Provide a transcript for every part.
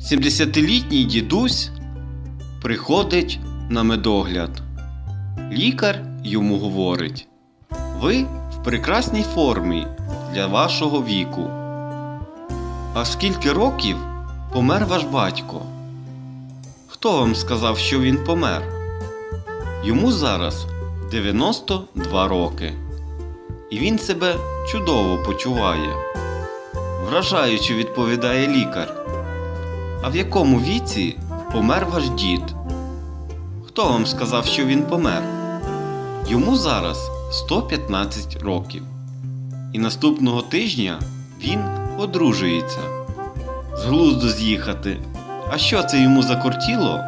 70-літній дідусь приходить на медогляд. Лікар йому говорить: Ви в прекрасній формі для вашого віку. А скільки років помер ваш батько? Хто вам сказав, що він помер? Йому зараз 92 роки. І він себе чудово почуває. Вражаючи відповідає лікар. А в якому віці помер ваш дід? Хто вам сказав, що він помер? Йому зараз 115 років. І наступного тижня він одружується. З глузду з'їхати. А що це йому закортіло?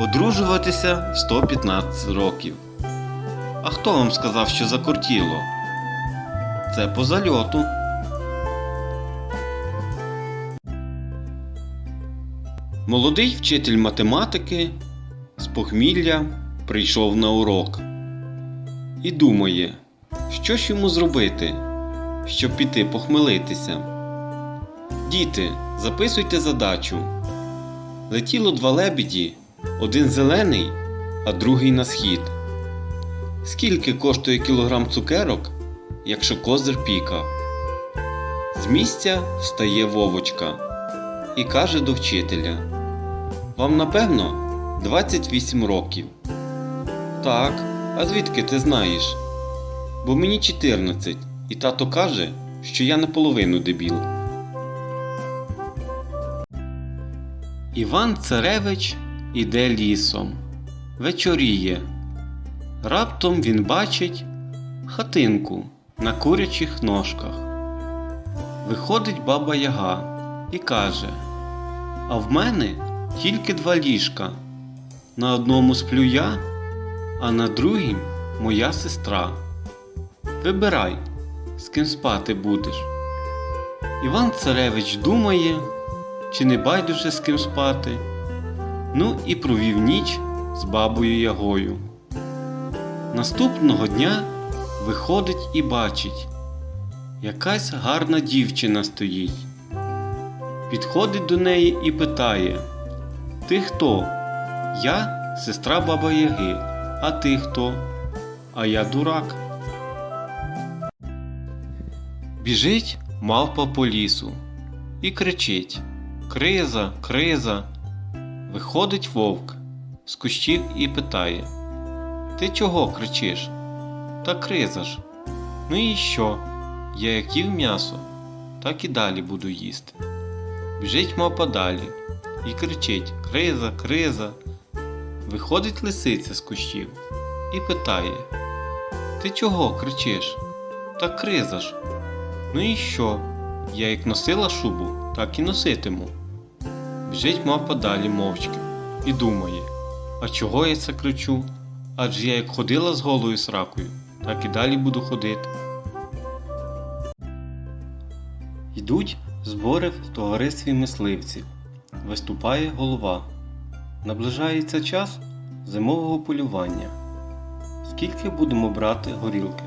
Одружуватися 115 років. А хто вам сказав, що закортіло? Це по зальоту. Молодий вчитель математики з похмілля прийшов на урок і думає, що ж йому зробити, щоб піти похмелитися. Діти, записуйте задачу. Летіло два лебіді, один зелений, а другий на схід. Скільки коштує кілограм цукерок, якщо козир пікав? З місця встає Вовочка і каже до вчителя: Вам напевно 28 років. Так, а звідки ти знаєш? Бо мені 14, і тато каже, що я наполовину дебіл. Іван Царевич іде лісом. Вечоріє. Раптом він бачить хатинку на курячих ножках. Виходить баба Яга і каже: А в мене тільки два ліжка. На одному сплю я, а на другім моя сестра. Вибирай, з ким спати будеш. Іван Царевич думає, чи не байдуже з ким спати. Ну і провів ніч з бабою Ягою. Наступного дня виходить і бачить, якась гарна дівчина стоїть. Підходить до неї і питає: Ти хто? Я сестра баба Яги, а ти хто? А я дурак. Біжить мавпа по лісу і кричить: Криза, криза. Виходить вовк з кущів і питає: Ти чого кричиш? Та криза ж. Ну і що? Я як їв м'ясо, так і далі буду їсти. Біжить мавпа далі і кричить: Криза, криза. Виходить лисиця з кущів і питає: Ти чого кричиш? Та криза ж. Ну і що? Я як носила шубу, так і носитиму. Біжить мавпа далі мовчки і думає, а чого я це кричу? Адже я як ходила з голою сракою, так і далі буду ходити. Йдуть збори в товаристві мисливців. Виступає голова. Наближається час зимового полювання. Скільки будемо брати горілки?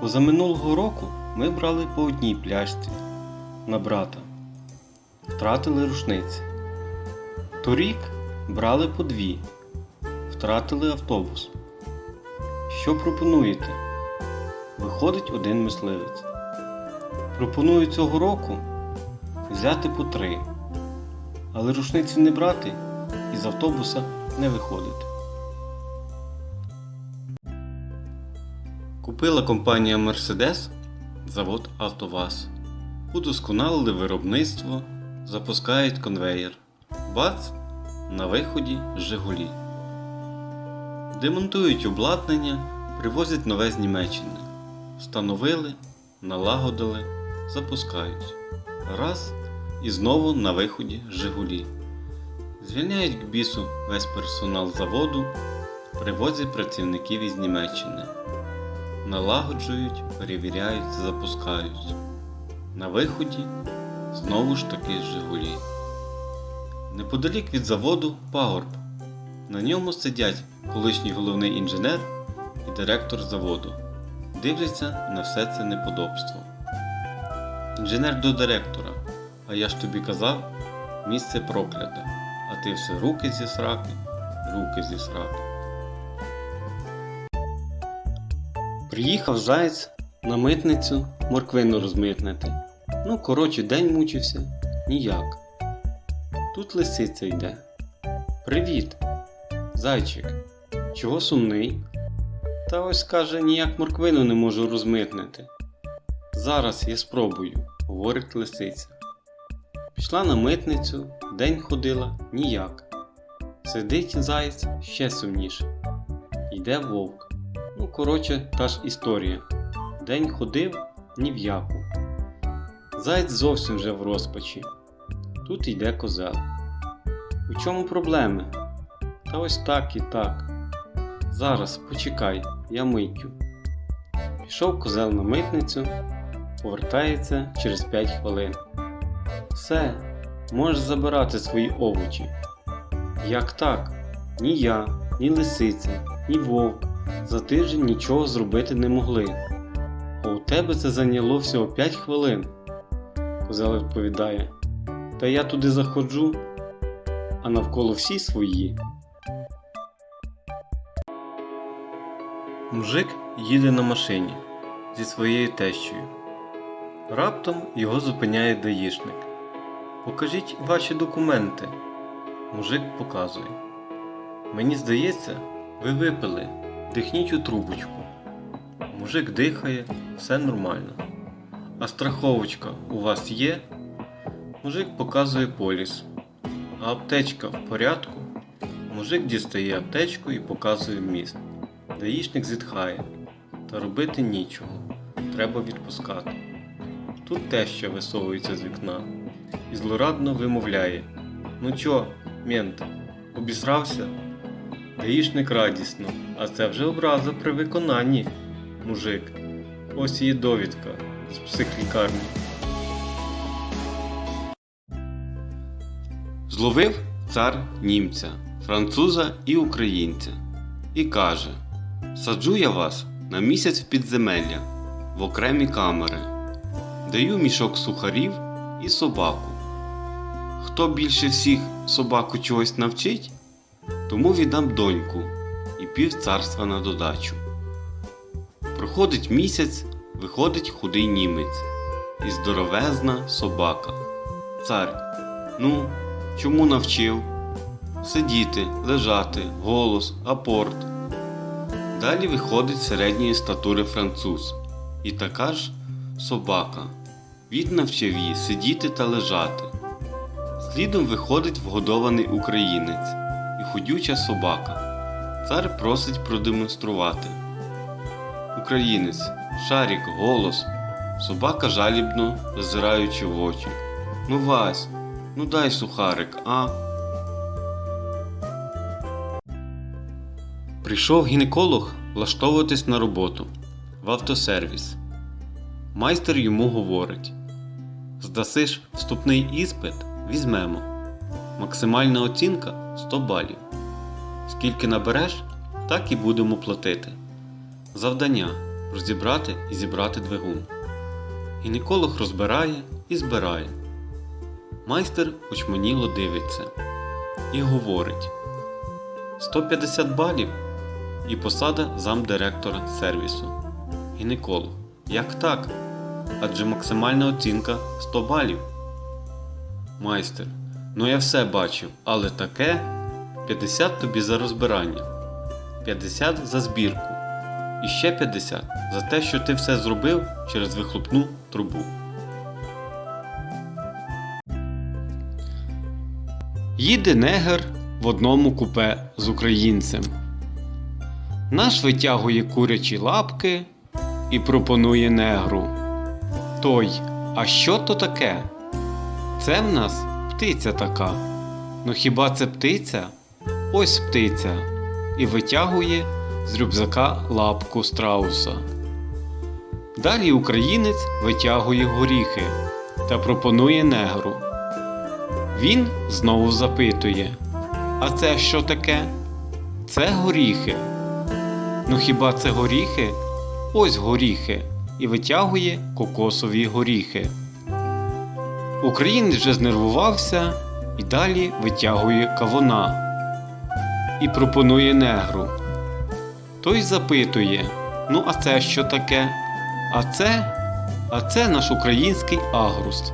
Позаминулого року ми брали по одній пляшці на брата. Втратили рушниці. Торік брали по дві. Втратили автобус. Що пропонуєте? Виходить один мисливець. Пропоную цього року взяти по три, але рушниці не брати і з автобуса не виходити. Купила компанія Mercedes завод АвтоВАЗ. Удосконалили виробництво, запускають конвеєр. Бац! На виході Жигулі. Демонтують обладнання, привозять нове з Німеччини. Встановили, налагодили, запускають. Раз і знову на виході Жигулі. Звільняють к бісу весь персонал заводу, привозять працівників із Німеччини. Налагоджують, перевіряють, запускають. На виході знову ж таки Жигулі. Неподалік від заводу пагорб. На ньому сидять колишній головний інженер і директор заводу. Дивляться на все це неподобство. Інженер до директора. А я ж тобі казав, місце прокляте, а ти все руки зі сраки, руки зі сраки. Приїхав заєць на митницю морквину розмитнити. Ну, коротше, день мучився ніяк. Тут лисиця йде. Привіт, зайчик. Чого сумний? Та ось каже, ніяк морквину не можу розмитнити. Зараз я спробую, говорить лисиця. Пішла на митницю, день ходила ніяк. Сидить заєць ще сумніше. Йде вовк. Ну, коротше, та ж історія. День ходив ні в яку. Заєць зовсім вже в розпачі. Тут йде козел. У чому проблеми? Та ось так і так. Зараз почекай, я митю. Пішов козел на митницю, повертається через 5 хвилин. Все, можеш забирати свої овочі. Як так? Ні я, ні лисиця, ні вовк за тиждень нічого зробити не могли. А у тебе це зайняло всього 5 хвилин. Козел відповідає. Та я туди заходжу, а навколо всі свої. Мужик їде на машині зі своєю тещою. Раптом його зупиняє даїшник. Покажіть ваші документи. Мужик показує. Мені здається, ви випили. Дихніть у трубочку. Мужик дихає, все нормально. А страховочка у вас є? Мужик показує поліс. А аптечка в порядку? Мужик дістає аптечку і показує міст. Даїшник зітхає. Та робити нічого. Треба відпускати. Тут теща висовується з вікна і злорадно вимовляє: Ну чо, мент, обісрався? Даїшник радісно, а це вже образа при виконанні. Мужик. Ось її довідка з психлікарні. Зловив цар німця, француза і українця. І каже: Саджу я вас на місяць в підземелля, в окремі камери, даю мішок сухарів і собаку. Хто більше всіх собаку чогось навчить, тому віддам доньку і пів царства на додачу. Проходить місяць, виходить худий німець і здоровезна собака. Цар, ну, чому навчив? Сидіти, лежати, голос, апорт. Далі виходить середньої статури француз. І така ж собака. Він навчив її сидіти та лежати. Слідом виходить вгодований українець і худюча собака. Цар просить продемонструвати. Українець, шарік, голос, собака жалібно, зазираючи в очі. Ну, Вась, ну дай сухарик, а? Прийшов гінеколог влаштовуватись на роботу в автосервіс. Майстер йому говорить: Здасиш вступний іспит, візьмемо. Максимальна оцінка 100 балів. Скільки набереш, так і будемо платити. Завдання розібрати і зібрати двигун. Гінеколог розбирає і збирає. Майстер очманіло дивиться і говорить: 150 балів і посада замдиректора сервісу. Гінеколог. Як так? Адже максимальна оцінка 100 балів. Майстер. Ну я все бачив, але таке 50 тобі за розбирання, 50 за збірку. І ще 50 за те, що ти все зробив через вихлопну трубу. Їде негр в одному купе з українцем. Наш витягує курячі лапки і пропонує негру. Той, а що то таке? Це в нас птиця така. Ну хіба це птиця? Ось птиця. І витягує з рюкзака лапку страуса. Далі українець витягує горіхи та пропонує негру. Він знову запитує: А це що таке? Це горіхи. Ну хіба це горіхи? Ось горіхи. І витягує кокосові горіхи. Українець вже знервувався і далі витягує кавуна і пропонує негру. Той запитує: Ну, а це що таке? А це, а це наш український агрус.